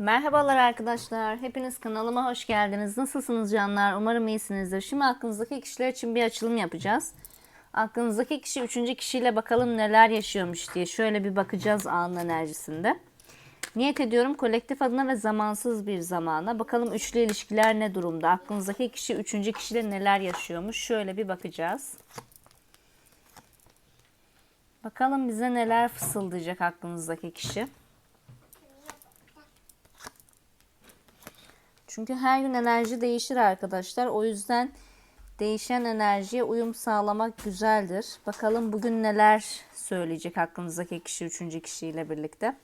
Merhabalar arkadaşlar. Hepiniz kanalıma hoş geldiniz. Nasılsınız canlar? Umarım iyisinizdir. Şimdi aklınızdaki kişiler için bir açılım yapacağız. Aklınızdaki kişi üçüncü kişiyle bakalım neler yaşıyormuş diye şöyle bir bakacağız anın enerjisinde. Niyet ediyorum kolektif adına ve zamansız bir zamana. Bakalım üçlü ilişkiler ne durumda? Aklınızdaki kişi üçüncü kişiyle neler yaşıyormuş? Şöyle bir bakacağız. Bakalım bize neler fısıldayacak aklınızdaki kişi. Çünkü her gün enerji değişir arkadaşlar. O yüzden değişen enerjiye uyum sağlamak güzeldir. Bakalım bugün neler söyleyecek aklınızdaki kişi üçüncü kişiyle birlikte.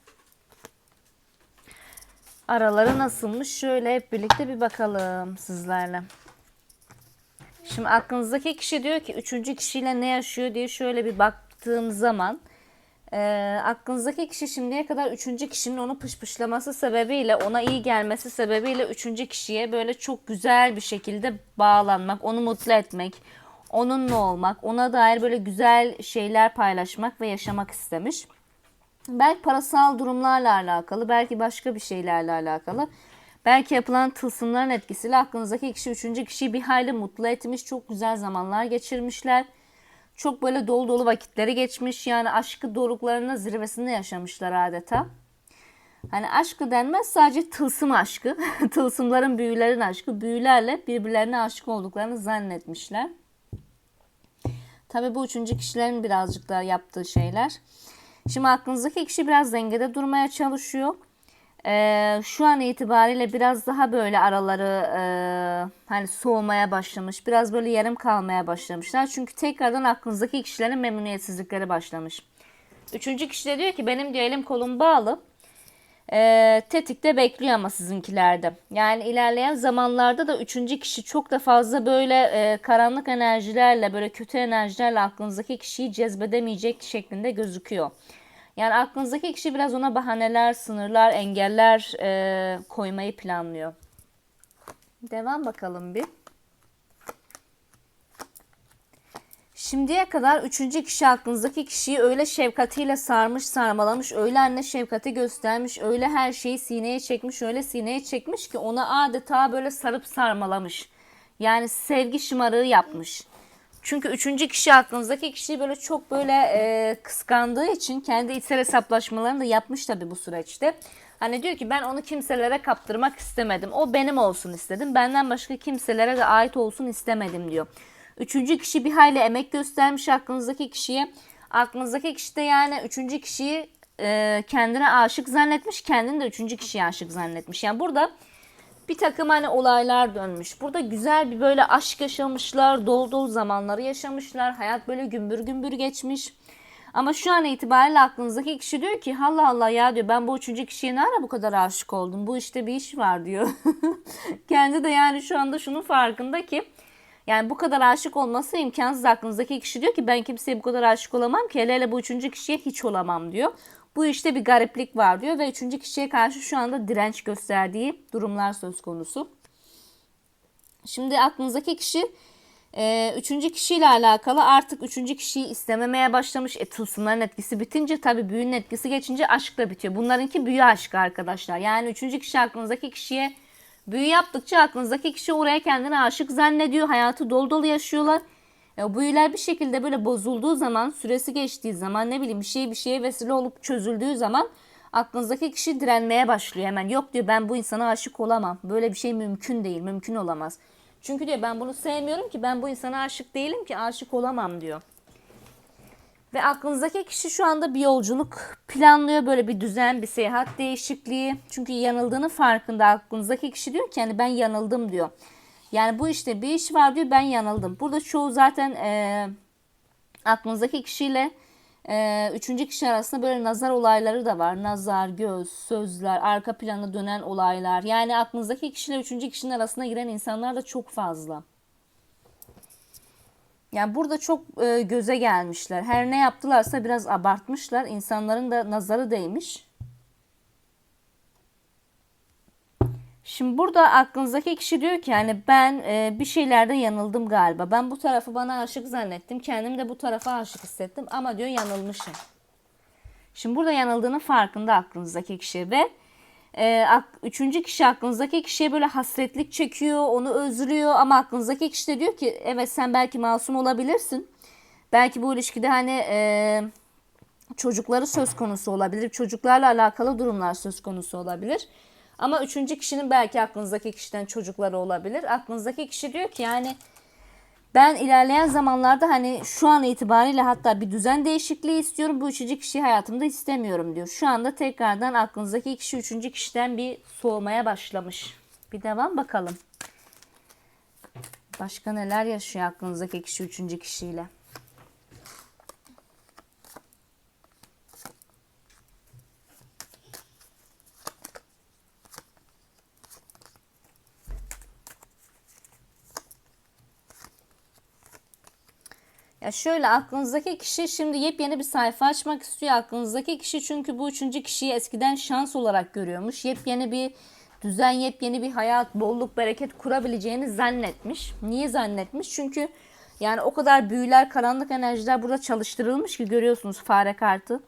Araları nasılmış? Şöyle hep birlikte bir bakalım sizlerle. Şimdi aklınızdaki kişi diyor ki üçüncü kişiyle ne yaşıyor diye şöyle bir baktığım zaman e, aklınızdaki kişi şimdiye kadar üçüncü kişinin onu pışpışlaması sebebiyle ona iyi gelmesi sebebiyle üçüncü kişiye böyle çok güzel bir şekilde bağlanmak, onu mutlu etmek, onunla olmak, ona dair böyle güzel şeyler paylaşmak ve yaşamak istemiş. Belki parasal durumlarla alakalı, belki başka bir şeylerle alakalı. Belki yapılan tılsımların etkisiyle aklınızdaki kişi üçüncü kişiyi bir hayli mutlu etmiş. Çok güzel zamanlar geçirmişler. Çok böyle dolu dolu vakitleri geçmiş. Yani aşkı doruklarının zirvesinde yaşamışlar adeta. Hani aşkı denmez sadece tılsım aşkı. Tılsımların büyülerin aşkı. Büyülerle birbirlerine aşık olduklarını zannetmişler. Tabii bu üçüncü kişilerin birazcık daha yaptığı şeyler. Şimdi aklınızdaki kişi biraz dengede durmaya çalışıyor. Ee, şu an itibariyle biraz daha böyle araları e, hani soğumaya başlamış. Biraz böyle yarım kalmaya başlamışlar. Çünkü tekrardan aklınızdaki kişilerin memnuniyetsizlikleri başlamış. Üçüncü kişi de diyor ki benim diyor elim kolum bağlı. Ee, tetikte bekliyor ama sizinkilerde. Yani ilerleyen zamanlarda da üçüncü kişi çok da fazla böyle e, karanlık enerjilerle böyle kötü enerjilerle aklınızdaki kişiyi cezbedemeyecek şeklinde gözüküyor. Yani aklınızdaki kişi biraz ona bahaneler, sınırlar, engeller e, koymayı planlıyor. Devam bakalım bir. Şimdiye kadar üçüncü kişi aklınızdaki kişiyi öyle şefkatiyle sarmış, sarmalamış, öyle anne şefkati göstermiş, öyle her şeyi sineye çekmiş, öyle sineye çekmiş ki ona adeta böyle sarıp sarmalamış. Yani sevgi şımarığı yapmış. Çünkü üçüncü kişi aklınızdaki kişiyi böyle çok böyle e, kıskandığı için kendi içsel hesaplaşmalarını da yapmış tabii bu süreçte. Hani diyor ki ben onu kimselere kaptırmak istemedim. O benim olsun istedim. Benden başka kimselere de ait olsun istemedim diyor. Üçüncü kişi bir hayli emek göstermiş aklınızdaki kişiye. Aklınızdaki kişi de yani üçüncü kişiyi e, kendine aşık zannetmiş. Kendini de üçüncü kişiye aşık zannetmiş. Yani burada bir takım hani olaylar dönmüş. Burada güzel bir böyle aşk yaşamışlar. Dolu dolu zamanları yaşamışlar. Hayat böyle gümbür gümbür geçmiş. Ama şu an itibariyle aklınızdaki kişi diyor ki Allah Allah ya diyor ben bu üçüncü kişiye ne ara bu kadar aşık oldum. Bu işte bir iş var diyor. Kendi de yani şu anda şunun farkında ki yani bu kadar aşık olması imkansız aklınızdaki kişi diyor ki ben kimseye bu kadar aşık olamam ki hele hele bu üçüncü kişiye hiç olamam diyor. Bu işte bir gariplik var diyor ve üçüncü kişiye karşı şu anda direnç gösterdiği durumlar söz konusu. Şimdi aklınızdaki kişi e, üçüncü kişiyle alakalı artık üçüncü kişiyi istememeye başlamış. E tılsımların etkisi bitince tabii büyünün etkisi geçince aşk da bitiyor. Bunlarınki büyü aşkı arkadaşlar. Yani üçüncü kişi aklınızdaki kişiye büyü yaptıkça aklınızdaki kişi oraya kendini aşık zannediyor. Hayatı dolu dolu yaşıyorlar. Ya büyüler bir şekilde böyle bozulduğu zaman, süresi geçtiği zaman ne bileyim bir şey bir şeye vesile olup çözüldüğü zaman aklınızdaki kişi direnmeye başlıyor hemen. Yok diyor ben bu insana aşık olamam. Böyle bir şey mümkün değil, mümkün olamaz. Çünkü diyor ben bunu sevmiyorum ki ben bu insana aşık değilim ki aşık olamam diyor. Ve aklınızdaki kişi şu anda bir yolculuk planlıyor. Böyle bir düzen, bir seyahat değişikliği. Çünkü yanıldığının farkında aklınızdaki kişi diyor ki yani ben yanıldım diyor. Yani bu işte bir iş var diyor ben yanıldım. Burada çoğu zaten e, aklınızdaki kişiyle e, üçüncü kişi arasında böyle nazar olayları da var. Nazar, göz, sözler, arka plana dönen olaylar. Yani aklınızdaki kişiyle üçüncü kişinin arasına giren insanlar da çok fazla. Yani burada çok e, göze gelmişler. Her ne yaptılarsa biraz abartmışlar. İnsanların da nazarı değmiş. Şimdi burada aklınızdaki kişi diyor ki yani ben e, bir şeylerde yanıldım galiba. Ben bu tarafı bana aşık zannettim. Kendimi de bu tarafa aşık hissettim ama diyor yanılmışım. Şimdi burada yanıldığının farkında aklınızdaki kişi ve e, üçüncü kişi aklınızdaki kişiye böyle hasretlik çekiyor, onu özlüyor ama aklınızdaki kişi de diyor ki evet sen belki masum olabilirsin. Belki bu ilişkide hani e, çocukları söz konusu olabilir. Çocuklarla alakalı durumlar söz konusu olabilir. Ama üçüncü kişinin belki aklınızdaki kişiden çocukları olabilir. Aklınızdaki kişi diyor ki yani ben ilerleyen zamanlarda hani şu an itibariyle hatta bir düzen değişikliği istiyorum. Bu üçüncü kişiyi hayatımda istemiyorum diyor. Şu anda tekrardan aklınızdaki kişi üçüncü kişiden bir soğumaya başlamış. Bir devam bakalım. Başka neler yaşıyor aklınızdaki kişi üçüncü kişiyle? Ya şöyle aklınızdaki kişi şimdi yepyeni bir sayfa açmak istiyor. Aklınızdaki kişi çünkü bu üçüncü kişiyi eskiden şans olarak görüyormuş. Yepyeni bir düzen, yepyeni bir hayat, bolluk, bereket kurabileceğini zannetmiş. Niye zannetmiş? Çünkü yani o kadar büyüler, karanlık enerjiler burada çalıştırılmış ki görüyorsunuz fare kartı.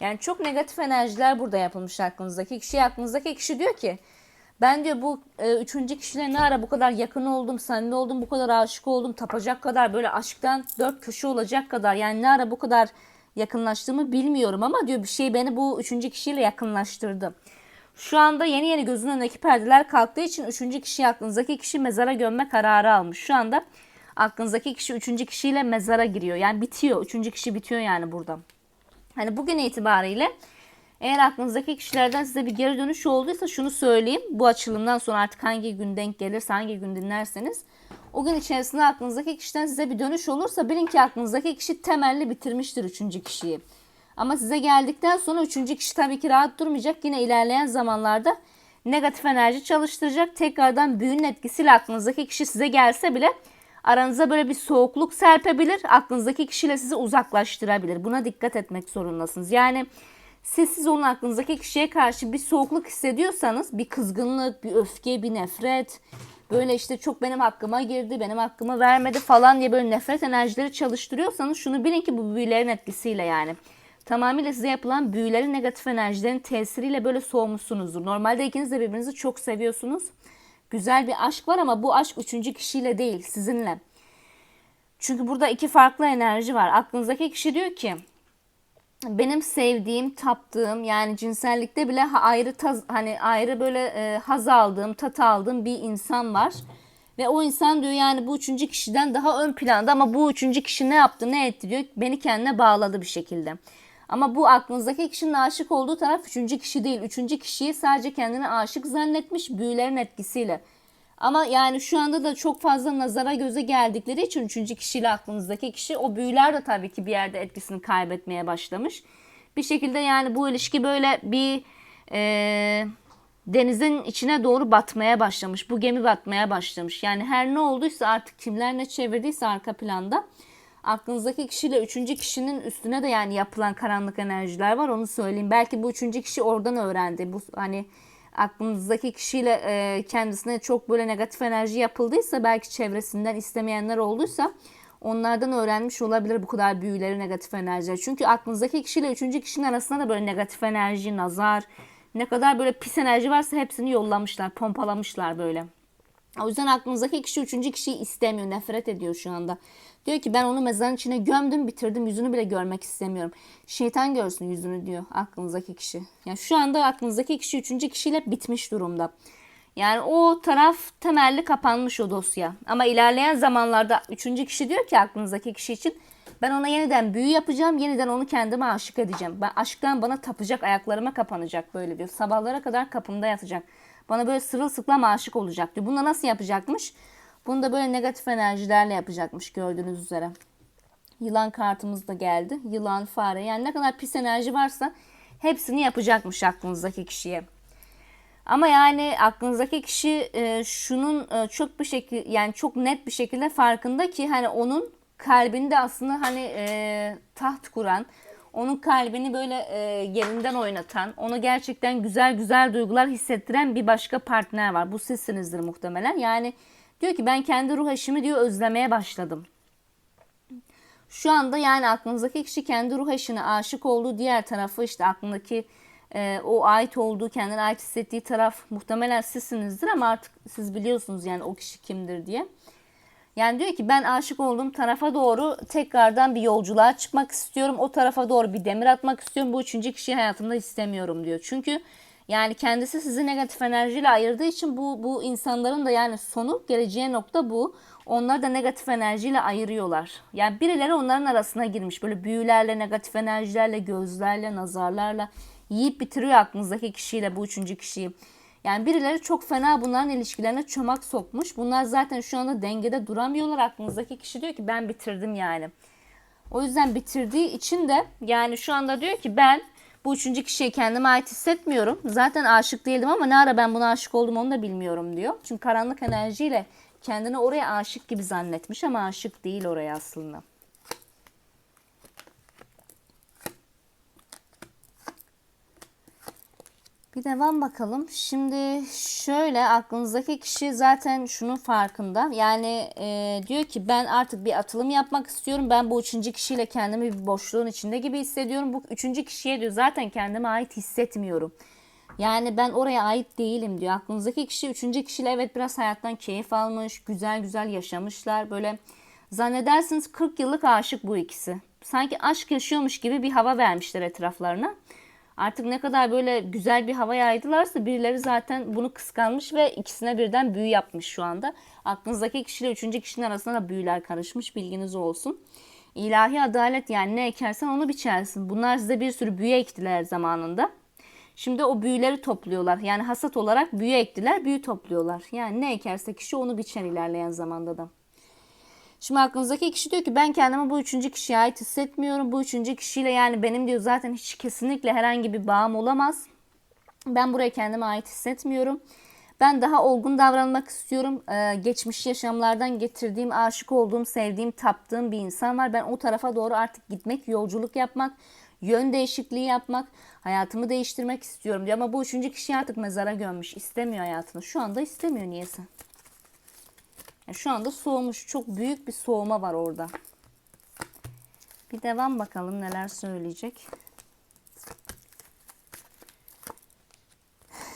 Yani çok negatif enerjiler burada yapılmış aklınızdaki kişi. Aklınızdaki kişi diyor ki ben diyor bu e, üçüncü kişiyle ne ara bu kadar yakın oldum, samimi oldum, bu kadar aşık oldum, tapacak kadar böyle aşktan dört köşe olacak kadar yani ne ara bu kadar yakınlaştığımı bilmiyorum ama diyor bir şey beni bu üçüncü kişiyle yakınlaştırdı. Şu anda yeni yeni gözünün önündeki perdeler kalktığı için üçüncü kişi aklınızdaki kişi mezara gömme kararı almış. Şu anda aklınızdaki kişi üçüncü kişiyle mezara giriyor. Yani bitiyor. Üçüncü kişi bitiyor yani burada. Hani bugün itibariyle eğer aklınızdaki kişilerden size bir geri dönüş olduysa şunu söyleyeyim. Bu açılımdan sonra artık hangi gün denk gelirse hangi gün dinlerseniz o gün içerisinde aklınızdaki kişiden size bir dönüş olursa bilin ki aklınızdaki kişi temelli bitirmiştir üçüncü kişiyi. Ama size geldikten sonra üçüncü kişi tabii ki rahat durmayacak. Yine ilerleyen zamanlarda negatif enerji çalıştıracak. Tekrardan büyünün etkisiyle aklınızdaki kişi size gelse bile aranıza böyle bir soğukluk serpebilir. Aklınızdaki kişiyle sizi uzaklaştırabilir. Buna dikkat etmek zorundasınız. Yani siz siz onun aklınızdaki kişiye karşı bir soğukluk hissediyorsanız bir kızgınlık, bir öfke, bir nefret böyle işte çok benim hakkıma girdi, benim hakkımı vermedi falan diye böyle nefret enerjileri çalıştırıyorsanız şunu bilin ki bu büyülerin etkisiyle yani. Tamamıyla size yapılan büyülerin negatif enerjilerin tesiriyle böyle soğumuşsunuzdur. Normalde ikiniz de birbirinizi çok seviyorsunuz. Güzel bir aşk var ama bu aşk üçüncü kişiyle değil, sizinle. Çünkü burada iki farklı enerji var. Aklınızdaki kişi diyor ki benim sevdiğim, taptığım yani cinsellikte bile ayrı taz, hani ayrı böyle e, haz aldığım, tat aldığım bir insan var. Ve o insan diyor yani bu üçüncü kişiden daha ön planda ama bu üçüncü kişi ne yaptı, ne etti diyor. Beni kendine bağladı bir şekilde. Ama bu aklınızdaki kişinin aşık olduğu taraf üçüncü kişi değil. Üçüncü kişiyi sadece kendine aşık zannetmiş büyülerin etkisiyle. Ama yani şu anda da çok fazla nazara göze geldikleri için üçüncü kişiyle aklınızdaki kişi o büyüler de tabii ki bir yerde etkisini kaybetmeye başlamış. Bir şekilde yani bu ilişki böyle bir e, denizin içine doğru batmaya başlamış. Bu gemi batmaya başlamış. Yani her ne olduysa artık kimler ne çevirdiyse arka planda aklınızdaki kişiyle üçüncü kişinin üstüne de yani yapılan karanlık enerjiler var onu söyleyeyim. Belki bu üçüncü kişi oradan öğrendi. Bu hani aklınızdaki kişiyle e, kendisine çok böyle negatif enerji yapıldıysa belki çevresinden istemeyenler olduysa onlardan öğrenmiş olabilir bu kadar büyüleri negatif enerjiler. Çünkü aklınızdaki kişiyle üçüncü kişinin arasında da böyle negatif enerji, nazar, ne kadar böyle pis enerji varsa hepsini yollamışlar, pompalamışlar böyle. O yüzden aklınızdaki kişi üçüncü kişiyi istemiyor, nefret ediyor şu anda. Diyor ki ben onu mezarın içine gömdüm, bitirdim, yüzünü bile görmek istemiyorum. Şeytan görsün yüzünü diyor aklınızdaki kişi. Yani şu anda aklınızdaki kişi üçüncü kişiyle bitmiş durumda. Yani o taraf temelli kapanmış o dosya. Ama ilerleyen zamanlarda üçüncü kişi diyor ki aklınızdaki kişi için ben ona yeniden büyü yapacağım, yeniden onu kendime aşık edeceğim. Ben aşktan bana tapacak, ayaklarıma kapanacak böyle diyor. Sabahlara kadar kapımda yatacak. Bana böyle sırılsıklam aşık olacak diyor. Bunu nasıl yapacakmış? Bunu da böyle negatif enerjilerle yapacakmış gördüğünüz üzere. Yılan kartımız da geldi. Yılan, fare yani ne kadar pis enerji varsa hepsini yapacakmış aklınızdaki kişiye. Ama yani aklınızdaki kişi e, şunun e, çok bir şekilde yani çok net bir şekilde farkında ki hani onun kalbinde aslında hani e, taht kuran, onun kalbini böyle e, yerinden oynatan, onu gerçekten güzel güzel duygular hissettiren bir başka partner var. Bu sizsinizdir muhtemelen. Yani diyor ki ben kendi ruh eşimi diyor özlemeye başladım. Şu anda yani aklınızdaki kişi kendi ruh eşine aşık olduğu diğer tarafı işte aklındaki e, o ait olduğu, kendine ait hissettiği taraf muhtemelen sizsinizdir ama artık siz biliyorsunuz yani o kişi kimdir diye. Yani diyor ki ben aşık olduğum tarafa doğru tekrardan bir yolculuğa çıkmak istiyorum. O tarafa doğru bir demir atmak istiyorum. Bu üçüncü kişiyi hayatımda istemiyorum diyor. Çünkü yani kendisi sizi negatif enerjiyle ayırdığı için bu, bu insanların da yani sonu geleceği nokta bu. Onlar da negatif enerjiyle ayırıyorlar. Yani birileri onların arasına girmiş. Böyle büyülerle, negatif enerjilerle, gözlerle, nazarlarla yiyip bitiriyor aklınızdaki kişiyle bu üçüncü kişiyi. Yani birileri çok fena bunların ilişkilerine çomak sokmuş. Bunlar zaten şu anda dengede duramıyorlar. Aklınızdaki kişi diyor ki ben bitirdim yani. O yüzden bitirdiği için de yani şu anda diyor ki ben bu üçüncü kişiye kendime ait hissetmiyorum. Zaten aşık değildim ama ne ara ben buna aşık oldum onu da bilmiyorum diyor. Çünkü karanlık enerjiyle kendini oraya aşık gibi zannetmiş ama aşık değil oraya aslında. Bir devam bakalım. Şimdi şöyle aklınızdaki kişi zaten şunun farkında. Yani e, diyor ki ben artık bir atılım yapmak istiyorum. Ben bu üçüncü kişiyle kendimi bir boşluğun içinde gibi hissediyorum. Bu üçüncü kişiye diyor zaten kendime ait hissetmiyorum. Yani ben oraya ait değilim diyor. Aklınızdaki kişi üçüncü kişiyle evet biraz hayattan keyif almış. Güzel güzel yaşamışlar. Böyle zannedersiniz 40 yıllık aşık bu ikisi. Sanki aşk yaşıyormuş gibi bir hava vermişler etraflarına. Artık ne kadar böyle güzel bir hava yaydılarsa birileri zaten bunu kıskanmış ve ikisine birden büyü yapmış şu anda. Aklınızdaki kişiyle üçüncü kişinin arasında da büyüler karışmış bilginiz olsun. İlahi adalet yani ne ekersen onu biçersin. Bunlar size bir sürü büyü ektiler zamanında. Şimdi o büyüleri topluyorlar. Yani hasat olarak büyü ektiler, büyü topluyorlar. Yani ne ekerse kişi onu biçer ilerleyen zamanda da. Şimdi aklınızdaki kişi diyor ki ben kendimi bu üçüncü kişiye ait hissetmiyorum. Bu üçüncü kişiyle yani benim diyor zaten hiç kesinlikle herhangi bir bağım olamaz. Ben buraya kendime ait hissetmiyorum. Ben daha olgun davranmak istiyorum. Ee, geçmiş yaşamlardan getirdiğim, aşık olduğum, sevdiğim, taptığım bir insan var. Ben o tarafa doğru artık gitmek, yolculuk yapmak, yön değişikliği yapmak, hayatımı değiştirmek istiyorum diyor. Ama bu üçüncü kişi artık mezara gömmüş. istemiyor hayatını. Şu anda istemiyor niyeyse. Yani şu anda soğumuş. Çok büyük bir soğuma var orada. Bir devam bakalım neler söyleyecek.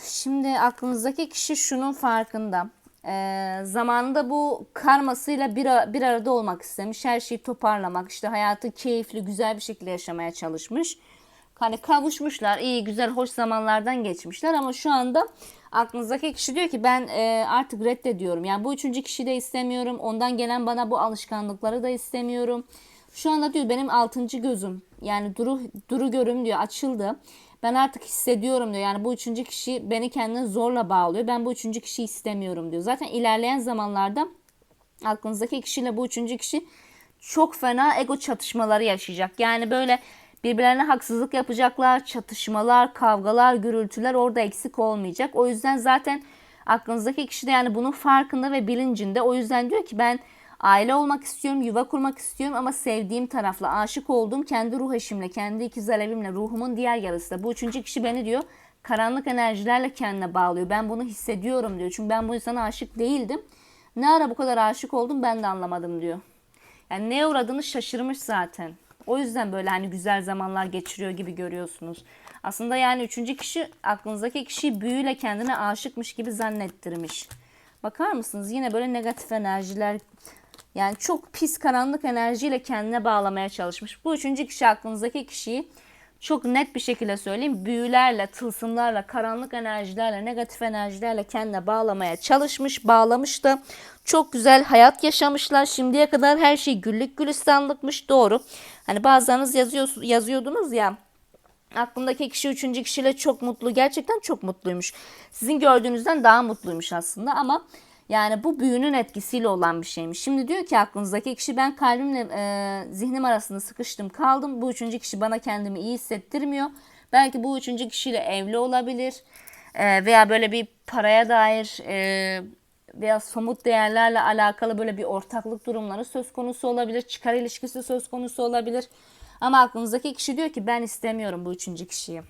Şimdi aklınızdaki kişi şunun farkında. Ee, zamanında bu karmasıyla bir, bir arada olmak istemiş. Her şeyi toparlamak, işte hayatı keyifli, güzel bir şekilde yaşamaya çalışmış. Hani kavuşmuşlar, iyi, güzel, hoş zamanlardan geçmişler ama şu anda aklınızdaki kişi diyor ki ben e, artık reddediyorum. Yani bu üçüncü kişi de istemiyorum. Ondan gelen bana bu alışkanlıkları da istemiyorum. Şu anda diyor benim altıncı gözüm yani duru, duru görüm diyor açıldı. Ben artık hissediyorum diyor. Yani bu üçüncü kişi beni kendine zorla bağlıyor. Ben bu üçüncü kişi istemiyorum diyor. Zaten ilerleyen zamanlarda aklınızdaki kişiyle bu üçüncü kişi çok fena ego çatışmaları yaşayacak. Yani böyle birbirlerine haksızlık yapacaklar, çatışmalar, kavgalar, gürültüler orada eksik olmayacak. O yüzden zaten aklınızdaki kişi de yani bunun farkında ve bilincinde. O yüzden diyor ki ben aile olmak istiyorum, yuva kurmak istiyorum ama sevdiğim tarafla, aşık olduğum kendi ruh eşimle, kendi ikiz alevimle, ruhumun diğer yarısı da. Bu üçüncü kişi beni diyor karanlık enerjilerle kendine bağlıyor. Ben bunu hissediyorum diyor. Çünkü ben bu insana aşık değildim. Ne ara bu kadar aşık oldum ben de anlamadım diyor. Yani neye uğradığını şaşırmış zaten. O yüzden böyle hani güzel zamanlar geçiriyor gibi görüyorsunuz. Aslında yani üçüncü kişi aklınızdaki kişi büyüyle kendine aşıkmış gibi zannettirmiş. Bakar mısınız? Yine böyle negatif enerjiler yani çok pis karanlık enerjiyle kendine bağlamaya çalışmış. Bu üçüncü kişi aklınızdaki kişiyi çok net bir şekilde söyleyeyim. Büyülerle, tılsımlarla, karanlık enerjilerle, negatif enerjilerle kendine bağlamaya çalışmış, bağlamış da çok güzel hayat yaşamışlar. Şimdiye kadar her şey güllük gülistanlıkmış. Doğru. Hani bazılarınız yazıyor, yazıyordunuz ya aklındaki kişi üçüncü kişiyle çok mutlu. Gerçekten çok mutluymuş. Sizin gördüğünüzden daha mutluymuş aslında ama yani bu büyünün etkisiyle olan bir şeymiş. Şimdi diyor ki aklınızdaki kişi ben kalbimle e, zihnim arasında sıkıştım kaldım. Bu üçüncü kişi bana kendimi iyi hissettirmiyor. Belki bu üçüncü kişiyle evli olabilir. E, veya böyle bir paraya dair e, veya somut değerlerle alakalı böyle bir ortaklık durumları söz konusu olabilir. Çıkar ilişkisi söz konusu olabilir. Ama aklınızdaki kişi diyor ki ben istemiyorum bu üçüncü kişiyi.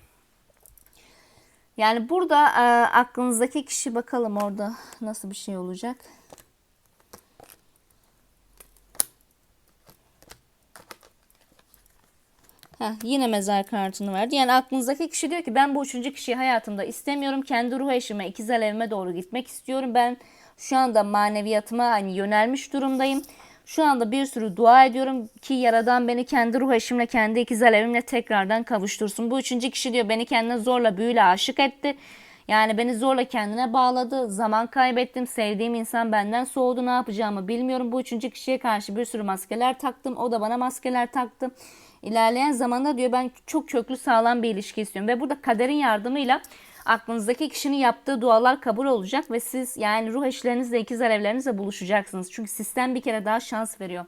Yani burada e, aklınızdaki kişi bakalım orada nasıl bir şey olacak. Heh, yine mezar kartını verdi. Yani aklınızdaki kişi diyor ki ben bu üçüncü kişiyi hayatımda istemiyorum. Kendi ruh eşime, ikiz alevime doğru gitmek istiyorum. Ben şu anda maneviyatıma hani yönelmiş durumdayım. Şu anda bir sürü dua ediyorum ki Yaradan beni kendi ruh eşimle, kendi ikiz alevimle tekrardan kavuştursun. Bu üçüncü kişi diyor beni kendine zorla büyüyle aşık etti. Yani beni zorla kendine bağladı. Zaman kaybettim. Sevdiğim insan benden soğudu. Ne yapacağımı bilmiyorum. Bu üçüncü kişiye karşı bir sürü maskeler taktım. O da bana maskeler taktı. İlerleyen zamanda diyor ben çok köklü sağlam bir ilişki istiyorum. Ve burada kaderin yardımıyla aklınızdaki kişinin yaptığı dualar kabul olacak ve siz yani ruh eşlerinizle ikiz alevlerinizle buluşacaksınız. Çünkü sistem bir kere daha şans veriyor.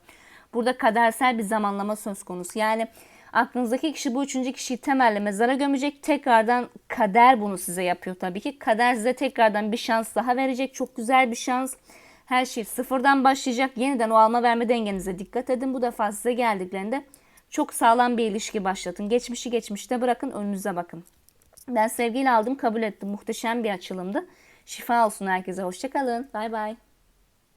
Burada kadersel bir zamanlama söz konusu. Yani aklınızdaki kişi bu üçüncü kişiyi temelli mezara gömecek. Tekrardan kader bunu size yapıyor tabii ki. Kader size tekrardan bir şans daha verecek. Çok güzel bir şans. Her şey sıfırdan başlayacak. Yeniden o alma verme dengenize dikkat edin. Bu defa size geldiklerinde çok sağlam bir ilişki başlatın. Geçmişi geçmişte bırakın önünüze bakın. Ben sevgiyle aldım kabul ettim. Muhteşem bir açılımdı. Şifa olsun herkese. Hoşçakalın. Bay bay.